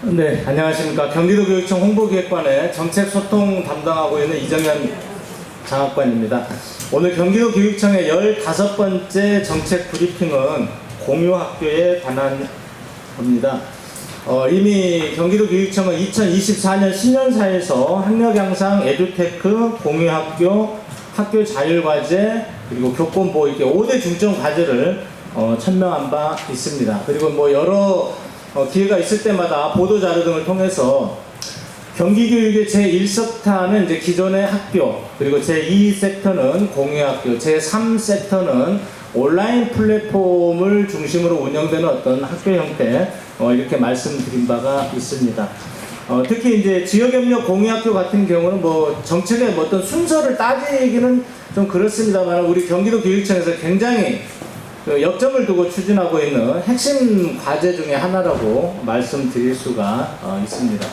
네, 안녕하십니까. 경기도교육청 홍보기획관의 정책 소통 담당하고 있는 이정현 장학관입니다. 오늘 경기도교육청의 15번째 정책 브리핑은 공유학교에 관한 겁니다. 어, 이미 경기도교육청은 2024년 신년사에서 학력 양상, 에듀테크, 공유학교, 학교 자율과제, 그리고 교권보호 이렇게 5대 중점 과제를 어, 천명한 바 있습니다. 그리고 뭐 여러 어, 기회가 있을 때마다 보도 자료 등을 통해서 경기 교육의 제1섹터는 이제 기존의 학교, 그리고 제2섹터는 공유학교, 제3섹터는 온라인 플랫폼을 중심으로 운영되는 어떤 학교 형태, 어, 이렇게 말씀드린 바가 있습니다. 어, 특히 이제 지역협력 공유학교 같은 경우는 뭐 정책의 뭐 어떤 순서를 따지기는 좀 그렇습니다만 우리 경기도 교육청에서 굉장히 그 역점을 두고 추진하고 있는 핵심 과제 중에 하나라고 말씀드릴 수가 어, 있습니다.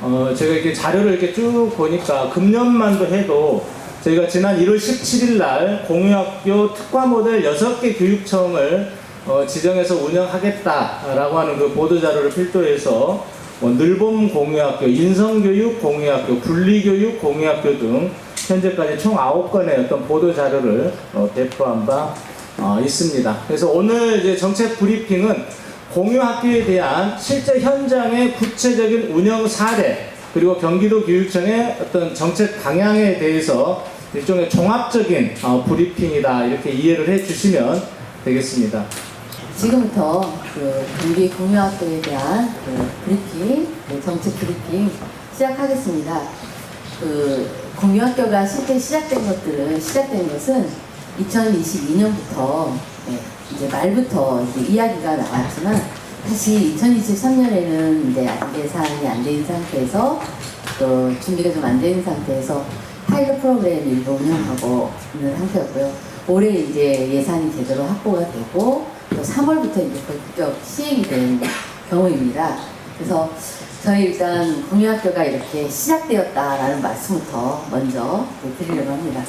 어, 제가 이렇게 자료를 이렇게 쭉 보니까 금년만도 해도 저희가 지난 1월 17일 날 공유학교 특화 모델 6개 교육청을 어, 지정해서 운영하겠다라고 하는 그 보도 자료를 필두해서 뭐 늘봄 공유학교, 인성교육 공유학교, 분리교육 공유학교 등 현재까지 총 9건의 어떤 보도 자료를 어, 배포한 바 어, 있습니다. 그래서 오늘 이제 정책 브리핑은 공유학교에 대한 실제 현장의 구체적인 운영 사례 그리고 경기도 교육청의 어떤 정책 방향에 대해서 일종의 종합적인 어, 브리핑이다 이렇게 이해를 해주시면 되겠습니다. 지금부터 그 경기 공유학교에 대한 그 브리핑, 그 정책 브리핑 시작하겠습니다. 그 공유학교가 실제 시작된 것들은 시작된 것은 2022년부터 이제 말부터 이제 이야기가 나왔지만 다시 2023년에는 이제 예산이 안 된 상태에서 또 준비가 좀 안 된 상태에서 파일럿 프로그램 일부 운영하고 있는 상태였고요. 올해 이제 예산이 제대로 확보가 되고 또 3월부터 이제 본격 시행이 된 경우입니다. 그래서 저희 일단 공유학교가 이렇게 시작되었다라는 말씀부터 먼저 드리려고 합니다.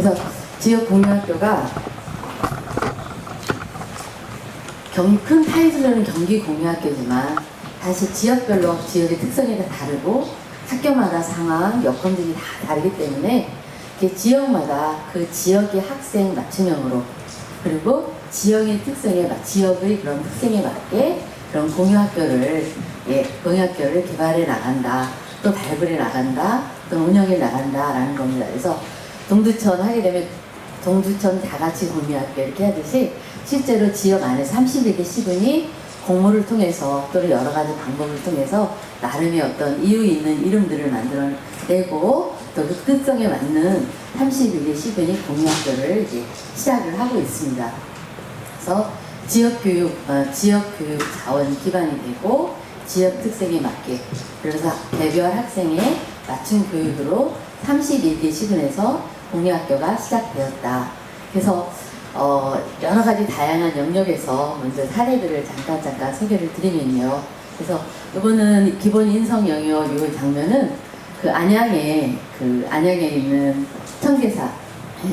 그래서 지역 공유학교가 경, 큰 타이틀로는 경기 공유학교지만 다시 지역별로 지역의 특성이 다 다르고 학교마다 상황, 여건들이 다 다르기 때문에 이렇게 지역마다 그 지역의 학생 맞춤형으로 그리고 지역의 특성에 맞, 지역의 그런 특성에 맞게 그런 공유학교를 예, 공유학교를 개발해 나간다, 또 발굴해 나간다, 또 운영해 나간다라는 겁니다. 그래서 동두천 하게 되면 동두천 다 같이 공유학교 이렇게 하듯이 실제로 지역 안에 31개 시군이 공모를 통해서 또는 여러 가지 방법을 통해서 나름의 어떤 이유 있는 이름들을 만들어내고 또 그 특성에 맞는 31개 시군이 공유학교를 이제 시작을 하고 있습니다. 그래서 지역 교육, 어, 지역 교육 자원 기반이 되고 지역 특성에 맞게 그래서 개별 학생의 맞춤 교육으로 31개 시군에서 공유학교가 시작되었다. 그래서 어, 여러 가지 다양한 영역에서 먼저 사례들을 잠깐 잠깐 소개를 드리면요. 그래서 이거는 기본 인성 영역 요 장면은 그 안양에 그 안양에 있는 청계사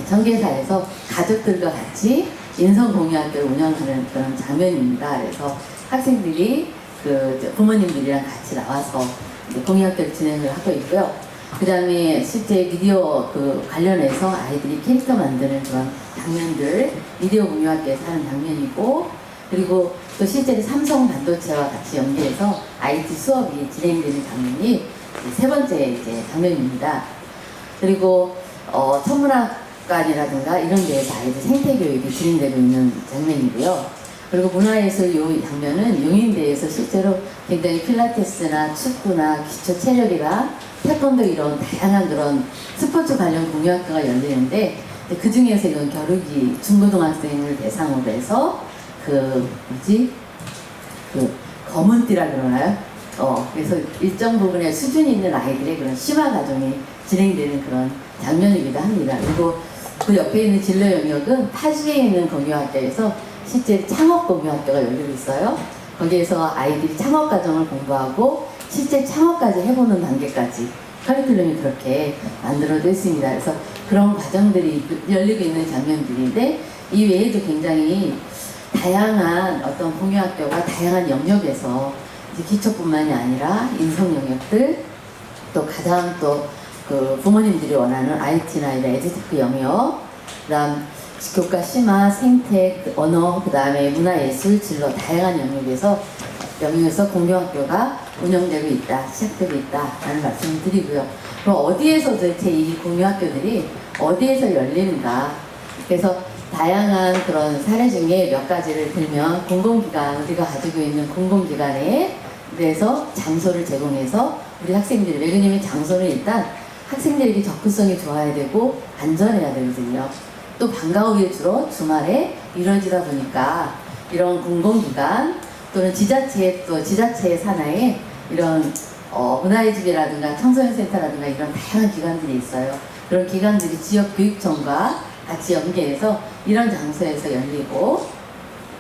청계사에서 가족들과 같이 인성 공유학교를 운영하는 그런 장면입니다. 그래서 학생들이 그 부모님들이랑 같이 나와서 이제 공유학교를 진행을 하고 있고요. 그 다음에 실제 미디어 그 관련해서 아이들이 캐릭터 만드는 그런 장면들 미디어 공유학교에서 하는 장면이고 그리고 또 실제로 삼성 반도체와 같이 연계해서 IT 수업이 진행되는 장면이 세 번째 이제 장면입니다. 그리고 어, 천문학관이라든가 이런 데에서 아이들 생태 교육이 진행되고 있는 장면이고요. 그리고 문화예술 요 장면은 용인대에서 실제로 굉장히 필라테스나 축구나 기초 체력이나 태권도 이런 다양한 그런 스포츠 관련 공유학교가 열리는데 그 중에서 이건 겨루기 중고등학생을 대상으로 해서 그 뭐지 그 검은띠라 그러나요? 어 그래서 일정 부분에 수준 있는 아이들의 그런 심화 과정이 진행되는 그런 장면이기도 합니다. 그리고 그 옆에 있는 진로 영역은 파주에 있는 공유학교에서 실제 창업 공유학교가 열리고 있어요. 거기에서 아이들이 창업 과정을 공부하고 실제 창업까지 해보는 단계까지 커리큘럼이 그렇게 만들어져 있습니다. 그래서 그런 과정들이 열리고 있는 장면들인데 이 외에도 굉장히 다양한 어떤 공유학교가 다양한 영역에서 기초뿐만이 아니라 인성 영역들 또 가장 또 그 부모님들이 원하는 IT나 이런 에듀테크 영역, 그다음 교과 심화, 생태, 그 언어, 그다음에 문화예술, 진로 다양한 영역에서 영역에서 공유학교가 운영되고 있다, 시작되고 있다라는 말씀을 드리고요. 그럼 어디에서 도대체 이 공유학교들이 어디에서 열리는가? 그래서 다양한 그런 사례 중에 몇 가지를 들면 공공기관 우리가 가지고 있는 공공기관에 대해서 장소를 제공해서 우리 학생들이 왜냐면 장소는 일단 학생들에게 접근성이 좋아야 되고 안전해야 되거든요. 또 방과후에 주로 주말에 이루어지다 보니까 이런 공공기관 또는 지자체 또 지자체 산하에 이런 어, 문화의 집이라든가 청소년 센터라든가 이런 다양한 기관들이 있어요. 그런 기관들이 지역 교육청과 같이 연계해서 이런 장소에서 열리고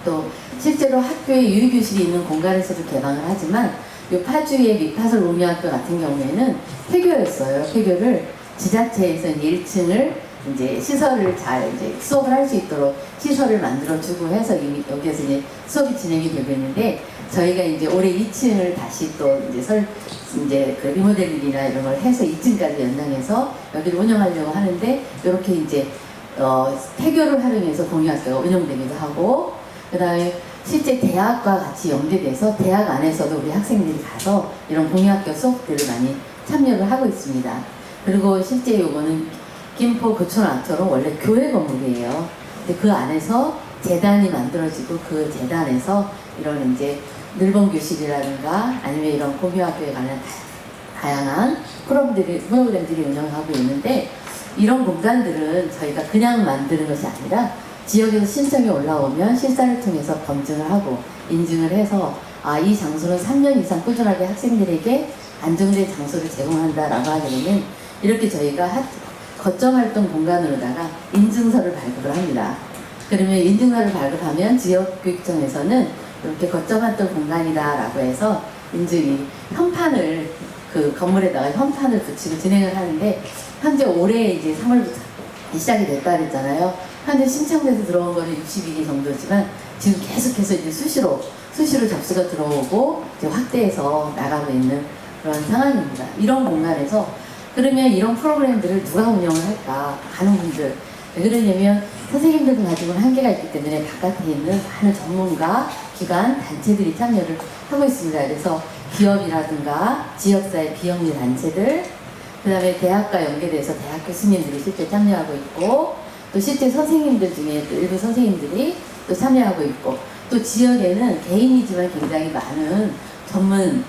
또 실제로 학교에 유휴교실이 있는 공간에서도 개방을 하지만 요 파주의 미파설 롱리학교 같은 경우에는 폐교였어요. 폐교를 지자체에서 이제 1층을 이제 시설을 잘 이제 수업을 할 수 있도록 시설을 만들어주고 해서 여기에서 이제 수업이 진행이 되고 있는데 저희가 이제 올해 2층을 다시 또 이제 설 이제 그 리모델링이나 이런 걸 해서 2층까지 연장해서 여기를 운영하려고 하는데 이렇게 이제 어, 폐교를 활용해서 공유학교가 운영되기도 하고 그다음에 실제 대학과 같이 연계돼서 대학 안에서도 우리 학생들이 가서 이런 공유학교 수업들을 많이 참여를 하고 있습니다. 그리고 실제 요거는 김포 교촌학교는 원래 교회 건물이에요. 근데 그 안에서 재단이 만들어지고 그 재단에서 이런 이제 늘본 교실이라든가 아니면 이런 공유학교에 관한 다- 다양한 프로그램들이, 프로그램들이 운영하고 있는데 이런 공간들은 저희가 그냥 만드는 것이 아니라 지역에서 신청이 올라오면 실사를 통해서 검증을 하고 인증을 해서 아, 이 장소는 3년 이상 꾸준하게 학생들에게 안정된 장소를 제공한다라고 하게 되면 이렇게 저희가 하- 거점 활동 공간으로다가 인증서를 발급을 합니다. 그러면 인증서를 발급하면 지역교육청에서는 이렇게 거점 활동 공간이다라고 해서 인증이 현판을 그 건물에다가 현판을 붙이고 진행을 하는데 현재 올해 이제 3월부터 시작이 됐다 그랬잖아요. 현재 신청돼서 들어온 거는 62개 정도지만 지금 계속해서 이제 수시로 수시로 접수가 들어오고 이제 확대해서 나가고 있는 그런 상황입니다. 이런 공간에서 그러면 이런 프로그램들을 누가 운영을 할까 하는 분들 왜 그러냐면 선생님들도 가지고는 한계가 있기 때문에 바깥에 있는 많은 전문가, 기관, 단체들이 참여를 하고 있습니다. 그래서 기업이라든가 지역사회 비영리 단체들, 그 다음에 대학과 연계돼서 대학 교수님들이 실제 참여하고 있고, 또 실제 선생님들 중에 또 일부 선생님들이 또 참여하고 있고, 또 지역에는 개인이지만 굉장히 많은 전문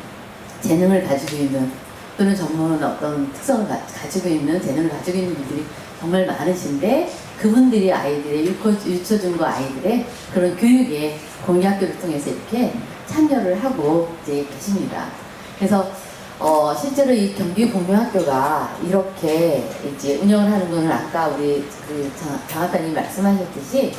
재능을 가지고 있는 또는 전문 어떤 특성을 가, 가지고 있는 재능을 가지고 있는 분들이 정말 많으신데 그분들이 아이들의 유코, 유초중고 아이들의 그런 교육에 공유학교를 통해서 이렇게 참여를 하고 이제 계십니다. 그래서 어, 실제로 이 경기 공유학교가 이렇게 이제 운영을 하는 거는 아까 우리 그 장- 장학관님 말씀하셨듯이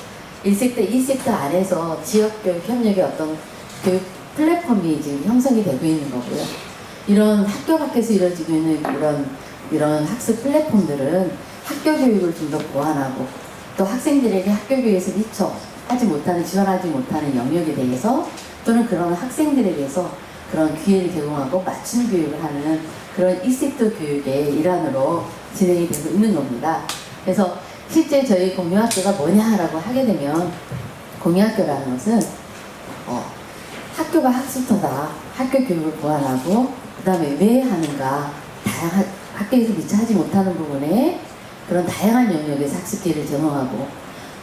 1섹터, 2섹터 안에서 지역교육 협력의 어떤 교육 플랫폼이 지금 형성이 되고 있는 거고요. 이런 학교 밖에서 이루어지고 있는 이런 이런 학습 플랫폼들은 학교 교육을 좀 더 보완하고 또 학생들에게 학교 교육에서 미처 하지 못하는 지원하지 못하는 영역에 대해서 또는 그런 학생들에 대해서 그런 기회를 제공하고 맞춤 교육을 하는 그런 이섹터 교육의 일환으로 진행이 되고 있는 겁니다. 그래서 실제 저희 공유학교가 뭐냐라고 하게 되면 공유학교라는 것은 어, 학교가 학습터다. 학교 교육을 보완하고 그 다음에 왜 하는가? 다양한 학교에서 미처 하지 못하는 부분에 그런 다양한 영역에서 학습 기회를 제공하고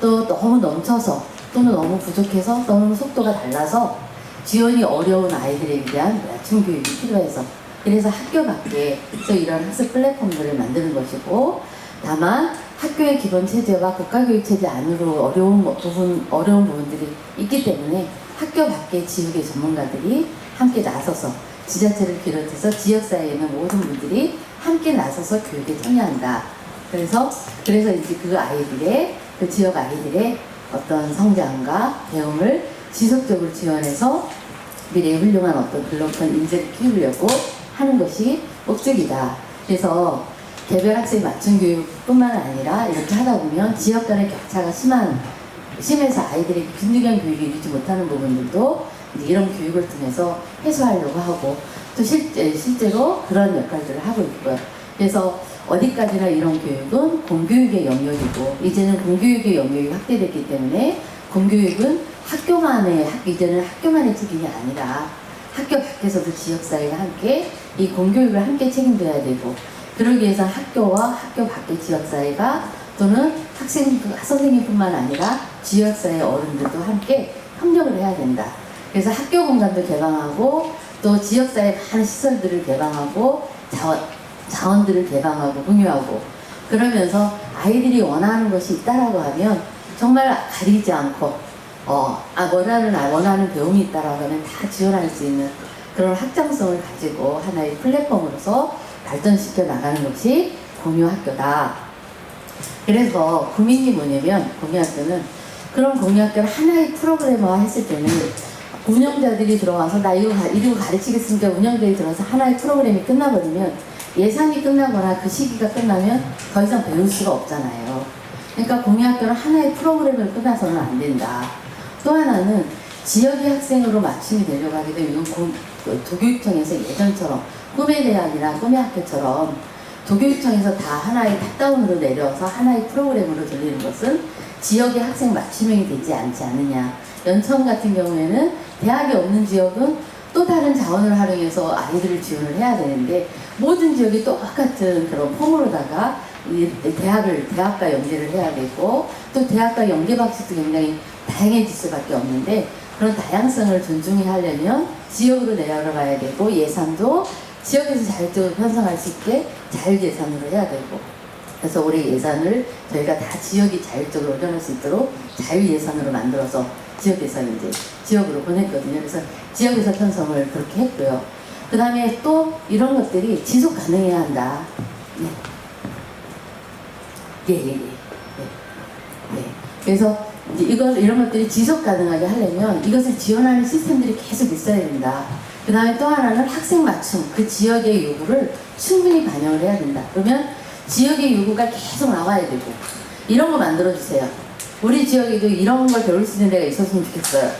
또 너무 넘쳐서 또는 너무 부족해서 너무 속도가 달라서 지원이 어려운 아이들에 대한 맞춤 교육이 필요해서 그래서 학교 밖에서 이런 학습 플랫폼들을 만드는 것이고 다만 학교의 기본 체제와 국가교육 체제 안으로 어려운 뭐 부분 어려운 부분들이 있기 때문에 학교 밖의 지역의 전문가들이 함께 나서서 지자체를 비롯해서 지역사회에 있는 모든 분들이 함께 나서서 교육에 참여한다. 그래서 그래서 이제 그 아이들의 그 지역 아이들의 어떤 성장과 배움을 지속적으로 지원해서 미래의 훌륭한 어떤 글로벌 인재를 키우려고 하는 것이 목적이다. 그래서 개별 학생 맞춤 교육뿐만 아니라 이렇게 하다 보면 지역 간의 격차가 심한 심해서 아이들이 빈누경 교육이 이루지 못하는 부분들도 이제 이런 교육을 통해서 해소하려고 하고 또 실제, 실제로 그런 역할들을 하고 있고요. 그래서 어디까지나 이런 교육은 공교육의 영역이고 이제는 공교육의 영역이 확대됐기 때문에 공교육은 학교만의 학- 이제는 학교만의 책임이 아니라 학교 밖에서도 지역사회가 함께 이 공교육을 함께 책임져야 되고 그러기 위해서 학교와 학교 밖의 지역사회가 또는 학생, 선생님뿐만 아니라 지역사회 어른들도 함께 협력을 해야 된다. 그래서 학교 공간도 개방하고 또 지역사회 많은 시설들을 개방하고 자원, 자원들을 개방하고 공유하고 그러면서 아이들이 원하는 것이 있다라고 하면 정말 가리지 않고 어, 아, 원하는, 아, 원하는 배움이 있다라고 하면 다 지원할 수 있는 그런 확장성을 가지고 하나의 플랫폼으로서 발전시켜 나가는 것이 공유학교다. 그래서 고민이 뭐냐면 공유학교는 그런 공유학교를 하나의 프로그램화 했을 때는 운영자들이 들어와서 나 이거, 가- 이거 가르치겠으니까 운영자들이 들어와서 하나의 프로그램이 끝나버리면 예산이 끝나거나 그 시기가 끝나면 더 이상 배울 수가 없잖아요. 그러니까 공유학교는 하나의 프로그램을 끝나서는 안 된다. 또 하나는 지역의 학생으로 맞춤이 되려고 하게 되면 이건 고- 그 도교육청에서 예전처럼 꿈의 대학이나 꿈의 학교처럼 도교육청에서 다 하나의 탑다운으로 내려서 하나의 프로그램으로 돌리는 것은 지역의 학생 맞춤형이 되지 않지 않느냐. 연천 같은 경우에는 대학이 없는 지역은 또 다른 자원을 활용해서 아이들을 지원을 해야 되는데 모든 지역이 똑같은 그런 폼으로다가 이 대학을 대학과 연계를 해야 되고 또 대학과 연계 방식도 굉장히 다양해질 수밖에 없는데 그런 다양성을 존중해 하려면 지역으로 내려가야 되고 예산도 지역에서 자율적으로 편성할 수 있게 자율 예산으로 해야 되고 그래서 올해 예산을 저희가 다 지역이 자율적으로 운영할 수 있도록 자율 예산으로 만들어서 지역에서 이제 지역으로 보냈거든요. 그래서 지역에서 편성을 그렇게 했고요. 그 다음에 또 이런 것들이 지속 가능해야 한다. 네. 예, 예, 예. 네. 네. 그래서 이걸, 이런 것들이 지속 가능하게 하려면 이것을 지원하는 시스템들이 계속 있어야 된다. 그 다음에 또 하나는 학생 맞춤, 그 지역의 요구를 충분히 반영을 해야 된다. 그러면 지역의 요구가 계속 나와야 되고, 이런 거 만들어주세요. 우리 지역에도 이런 걸 배울 수 있는 데가 있었으면 좋겠어요.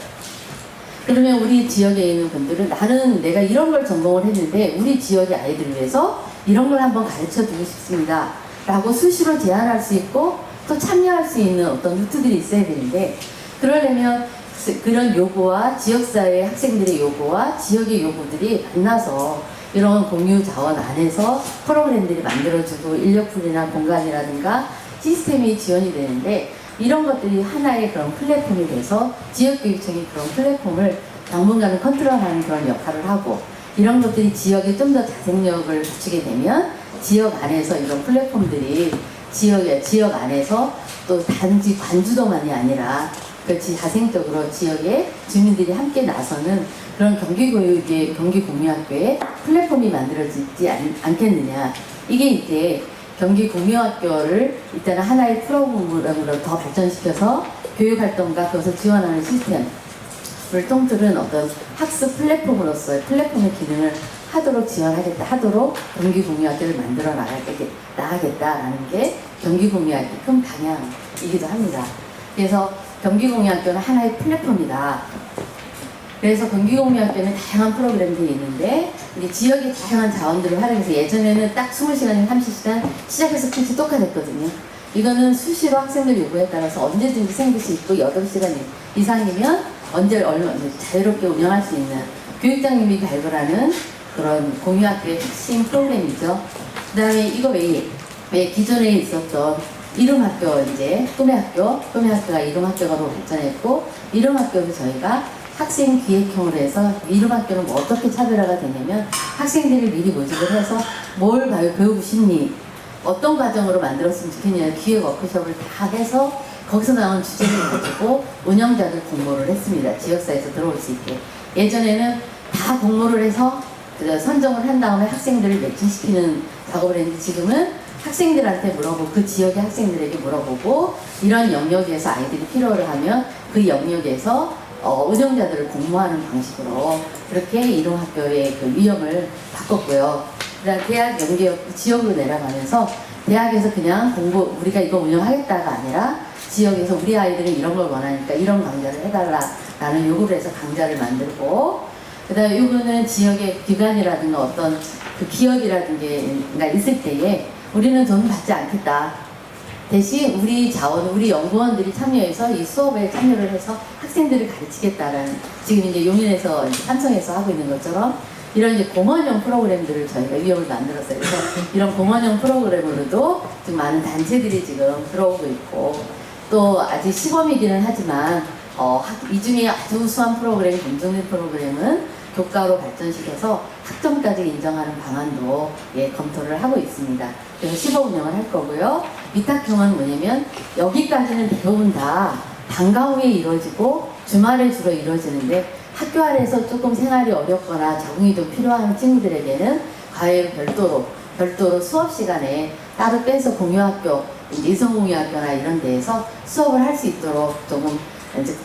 그러면 우리 지역에 있는 분들은 나는 내가 이런 걸 전공을 했는데 우리 지역의 아이들을 위해서 이런 걸 한번 가르쳐 주고 싶습니다. 라고 수시로 제안할 수 있고 또 참여할 수 있는 어떤 루트들이 있어야 되는데 그러려면 스- 그런 요구와 지역사회 학생들의 요구와 지역의 요구들이 만나서 이런 공유 자원 안에서 프로그램들이 만들어지고 인력풀이나 공간이라든가 시스템이 지원이 되는데 이런 것들이 하나의 그런 플랫폼이 돼서 지역교육청이 그런 플랫폼을 당분간은 컨트롤하는 그런 역할을 하고 이런 것들이 지역에 좀 더 자생력을 갖추게 되면 지역 안에서 이런 플랫폼들이 지역에 지역 안에서 또 단지 관주도만이 아니라 그렇지 자생적으로 지역의 주민들이 함께 나서는 그런 경기교육의 경기공유학교의 플랫폼이 만들어지지 않, 않겠느냐. 이게 이제 경기 공유학교를 일단 하나의 프로그램으로 더 발전시켜서 교육활동과 그것을 지원하는 시스템을 통틀은 어떤 학습 플랫폼으로서의 플랫폼의 기능을 하도록 지원하겠다, 하도록 경기 공유학교를 만들어 나가겠, 나가겠다라는 게 경기 공유학교의 큰 방향이기도 합니다. 그래서 경기 공유학교는 하나의 플랫폼이다. 그래서 경기공유학교는 다양한 프로그램들이 있는데 이제 지역의 다양한 자원들을 활용해서 예전에는 딱 20시간이나 30시간 시작해서 끝이 똑같았거든요. 이거는 수시로 학생들 요구에 따라서 언제든지 생길 수 있고 8시간 이상이면 언제 얼마 자유롭게 운영할 수 있는 교육장님이 발굴하는 그런 공유학교의 핵심 프로그램이죠. 그 다음에 이거 외에 왜 기존에 있었던 이름 학교 이제 꿈의 학교, 꿈의 학교가 이름 학교로 발전했고 이름 학교도 저희가 학생 기획형으로 해서 이름학교는 뭐 어떻게 차별화가 되냐면 학생들을 미리 모집을 해서 뭘 배- 배우고 싶니 어떤 과정으로 만들었으면 좋겠냐. 기획 워크숍을 다 해서 거기서 나온 주제를 가지고 운영자들 공모를 했습니다. 지역사에서 들어올 수 있게. 예전에는 다 공모를 해서 그 선정을 한 다음에 학생들을 매칭시키는 작업을 했는데 지금은 학생들한테 물어보고 그 지역의 학생들에게 물어보고 이런 영역에서 아이들이 필요를 하면 그 영역에서 어, 운영자들을 공모하는 방식으로 그렇게 이동학교의 그 위험을 바꿨고요. 그다음 대학 연계 지역으로 내려가면서 대학에서 그냥 공부 우리가 이거 운영하겠다가 아니라 지역에서 우리 아이들은 이런 걸 원하니까 이런 강좌를 해달라라는 요구를 해서 강좌를 만들고 그다음에 요거는 지역의 기관이라든가 어떤 그 기업이라든가 있을 때에 우리는 돈 받지 않겠다. 대신 우리 자원, 우리 연구원들이 참여해서 이 수업에 참여를 해서 학생들을 가르치겠다라는 지금 이제 용인에서 삼성에서 하고 있는 것처럼 이런 이제 공원형 프로그램들을 저희가 위협을 만들었어요. 그래서 이런 공원형 프로그램으로도 지금 많은 단체들이 지금 들어오고 있고 또 아직 시범이기는 하지만 어, 학- 이 중에 아주 우수한 프로그램, 검증된 프로그램은 교과로 발전시켜서 학점까지 인정하는 방안도 예, 검토를 하고 있습니다. 그래서 시범 운영을 할 거고요. 위탁형은 뭐냐면 여기까지는 대부분 다 방과 후에 이루어지고 주말에 주로 이루어지는데 학교 안에서 조금 생활이 어렵거나 적응이 좀 필요한 친구들에게는 과외로 별도로 별도로 수업 시간에 따로 빼서 공유학교, 이성공유학교나 이런 데에서 수업을 할 수 있도록 조금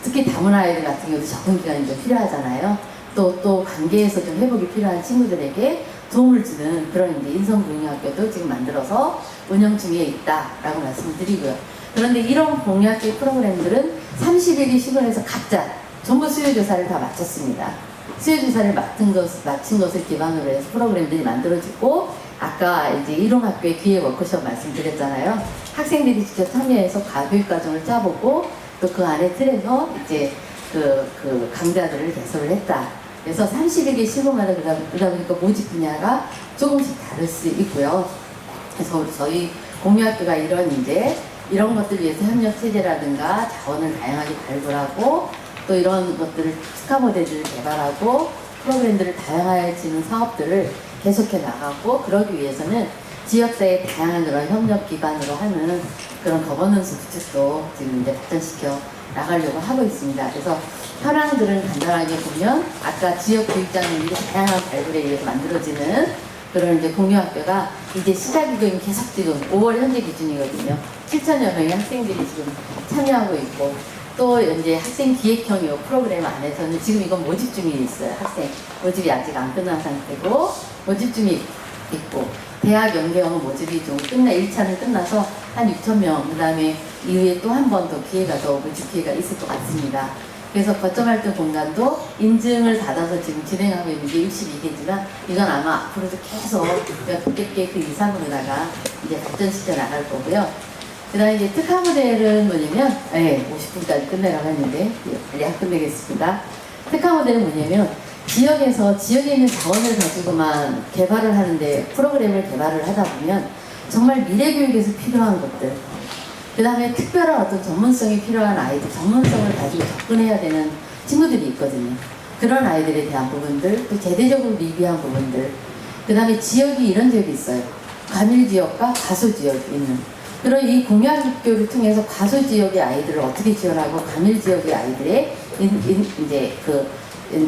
특히 다문 아이들 같은 경우도 적응 기간이 좀 필요하잖아요. 또, 또 관계에서 좀 회복이 필요한 친구들에게 도움을 주는 그런 이제 인성공유학교도 지금 만들어서 운영 중에 있다라고 말씀을 드리고요. 그런데 이런 공유학교 프로그램들은 30일이 시간에서 각자 전부 수요조사를 다 마쳤습니다. 수요조사를 맡은 것, 마친 것을 기반으로 해서 프로그램들이 만들어지고 아까 이제 이동학교의 기획 워크숍 말씀드렸잖아요. 학생들이 직접 참여해서 과교육 과정을 짜보고 또 그 안에 틀에서 이제 그, 그 강좌들을 개설을 했다. 그래서 31개 시범마다 그러다, 그러다 보니까 모집 분야가 조금씩 다를 수 있고요. 그래서 저희 공유학교가 이런 이제 이런 것들 위해서 협력 체제라든가 자원을 다양하게 발굴하고 또 이런 것들을 특화 모델들을 개발하고 프로그램들을 다양화해지는 사업들을 계속해 나가고 그러기 위해서는 지역사회의 다양한 그런 협력 기반으로 하는 그런 거버넌스 구축도 지금 이제 발전시켜 나가려고 하고 있습니다. 그래서 현황들은 간단하게 보면 아까 지역 교육장님들이 다양한 발굴에 의해서 만들어지는 그런 이제 공유학교가 이제 시작이고 계속 지금 5월 현재 기준이거든요. 7천여 명의 학생들이 지금 참여하고 있고 또 이제 학생 기획형 요 프로그램 안에서는 지금 이건 모집 중에 있어요. 학생 모집이 아직 안 끝난 상태고 모집 중에 있고 대학 연계형 모집이 좀 끝나 1차는 끝나서 한 6천 명 그다음에 이후에 또 한 번 더 기회가 더 모집 기회가 있을 것 같습니다. 그래서 거점 활동 공간도 인증을 받아서 지금 진행하고 있는 게 62개지만 이건 아마 앞으로도 계속 몇개그 이상으로다가 이제 발전시켜 나갈 거고요. 그 다음에 이제 특화 모델은 뭐냐면, 네, 50분까지 끝내라고 했는데, 빨리 안 끝내겠습니다. 특화 모델은 뭐냐면, 지역에서 지역에 있는 자원을 가지고만 개발을 하는데, 프로그램을 개발을 하다 보면, 정말 미래 교육에서 필요한 것들, 그 다음에 특별한 어떤 전문성이 필요한 아이들, 전문성을 가지고 접근해야 되는 친구들이 있거든요. 그런 아이들에 대한 부분들, 또 제대적으로 리뷰한 부분들, 그 다음에 지역이 이런 지역이 있어요. 과밀 지역과 과소 지역이 있는. 그런 이 공약교를 통해서 과소 지역의 아이들을 어떻게 지원하고 과밀 지역의 아이들의 인, 인, 이제 그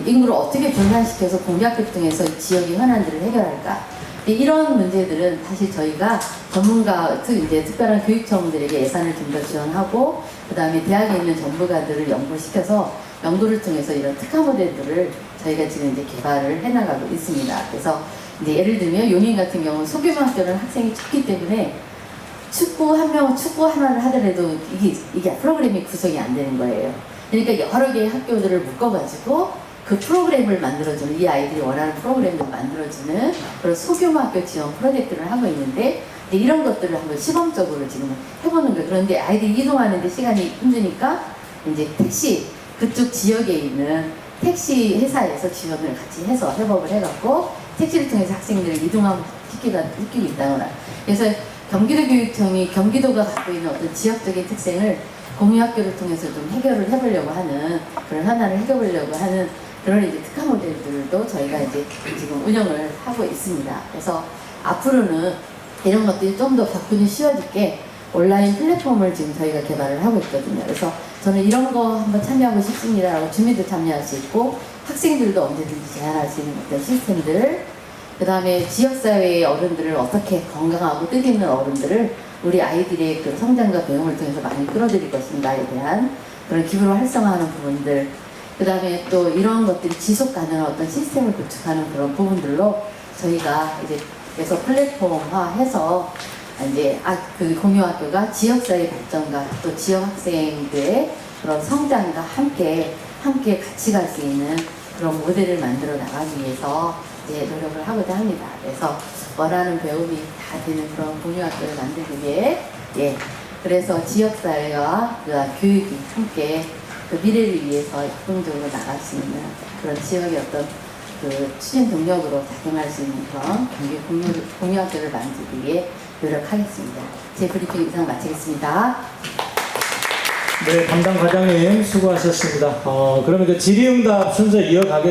인구를 어떻게 분산시켜서 공약교 통해서 지역의 현안들을 해결할까. 이런 문제들은 사실 저희가 전문가, 특, 이제 특별한 교육청들에게 예산을 좀 더 지원하고, 그 다음에 대학에 있는 전문가들을 연구시켜서 연구를 통해서 이런 특화 모델들을 저희가 지금 이제 개발을 해나가고 있습니다. 그래서 이제 예를 들면 용인 같은 경우는 소규모 학교는 학생이 적기 때문에 축구 한 명, 축구 하나를 하더라도 이게, 이게 프로그램이 구성이 안 되는 거예요. 그러니까 여러 개의 학교들을 묶어가지고 그 프로그램을 만들어주는, 이 아이들이 원하는 프로그램을 만들어주는 그런 소규모 학교 지원 프로젝트를 하고 있는데, 이런 것들을 한번 시범적으로 지금 해보는 거예요. 그런데 아이들이 이동하는데 시간이 힘드니까 이제 택시, 그쪽 지역에 있는 택시 회사에서 지원을 같이 해서 협업을 해갖고 택시를 통해서 학생들을 이동하고 시키다, 시키고 있다거나. 그래서 경기도 교육청이 경기도가 갖고 있는 어떤 지역적인 특색을 공유학교를 통해서 좀 해결을 해보려고 하는 그런 하나를 해결하려고 하는 그런 이제 특화 모델들도 저희가 이제 지금 운영을 하고 있습니다. 그래서 앞으로는 이런 것들이 좀 더 접근이 쉬워지게 온라인 플랫폼을 지금 저희가 개발을 하고 있거든요. 그래서 저는 이런 거 한번 참여하고 싶습니다라고 주민도 참여할 수 있고 학생들도 언제든지 제안할 수 있는 어떤 시스템들 그 다음에 지역사회의 어른들을 어떻게 건강하고 뜻있는 어른들을 우리 아이들의 그 성장과 배움을 통해서 많이 끌어들일 것인가에 대한 그런 기부를 활성화하는 부분들 그 다음에 또 이런 것들이 지속 가능한 어떤 시스템을 구축하는 그런 부분들로 저희가 이제 그래서 플랫폼화해서 이제 아, 그 공유학교가 지역사회 발전과 또 지역 학생들의 그런 성장과 함께 함께 같이 갈 수 있는 그런 모델을 만들어 나가기 위해서 이제 노력을 하고자 합니다. 그래서 원하는 배움이 다 되는 그런 공유학교를 만들기 위해 예 그래서 지역사회와 그 교육이 함께 그 미래를 위해서 역동적으로 나갈 수 있는 그런 지역의 어떤 그 추진 동력으로 작용할 수 있는 그런 경기 공유, 공유학교를 만들기 위해 노력하겠습니다. 제 브리핑 이상 마치겠습니다. 네, 담당 과장님 수고하셨습니다. 어, 그러면 그 질의응답 순서 이어가게